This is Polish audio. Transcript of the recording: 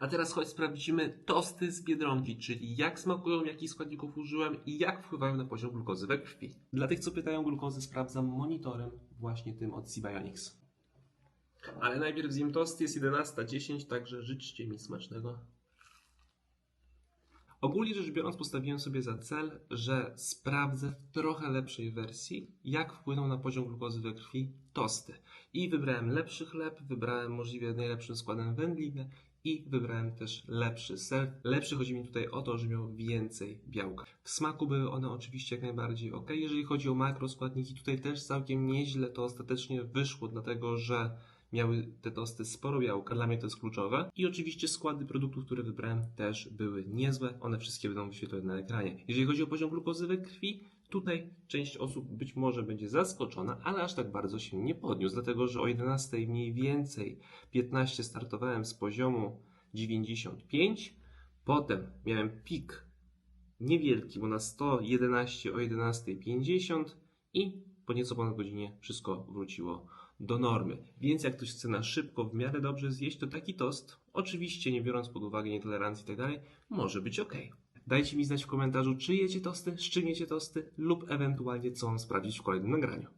A teraz chodź sprawdzimy tosty z Biedronki, czyli jak smakują, jakich składników użyłem i jak wpływają na poziom glukozy we krwi. Dla tych, co pytają glukozy, sprawdzam monitorem właśnie tym od C-Bionics. Ale najpierw zjem tosty, jest 11.10, także życzcie mi smacznego. Ogólnie rzecz biorąc, postawiłem sobie za cel, że sprawdzę w trochę lepszej wersji, jak wpłyną na poziom glukozy we krwi tosty. I wybrałem lepszy chleb, wybrałem możliwie najlepszym składem wędlinę i wybrałem też lepszy ser. Lepszy chodzi mi tutaj o to, że miał więcej białka. W smaku były one oczywiście jak najbardziej ok. Jeżeli chodzi o makroskładniki, tutaj też całkiem nieźle to ostatecznie wyszło, dlatego że miały te tosty sporo białka, dla mnie to jest kluczowe. I oczywiście składy produktów, które wybrałem też były niezłe, one wszystkie będą wyświetlone na ekranie. Jeżeli chodzi o poziom glukozy we krwi, tutaj część osób być może będzie zaskoczona, ale aż tak bardzo się nie podniósł, dlatego że o 11 mniej więcej 15 startowałem z poziomu 95, potem miałem pik niewielki, bo na 111 o 11.50 i po nieco ponad godzinie wszystko wróciło do normy. Więc jak ktoś chce na szybko, w miarę dobrze zjeść, to taki tost, oczywiście nie biorąc pod uwagę nietolerancji i tak może być ok. Dajcie mi znać w komentarzu, czy jecie tosty, z czym jecie tosty lub ewentualnie co mam sprawdzić w kolejnym nagraniu.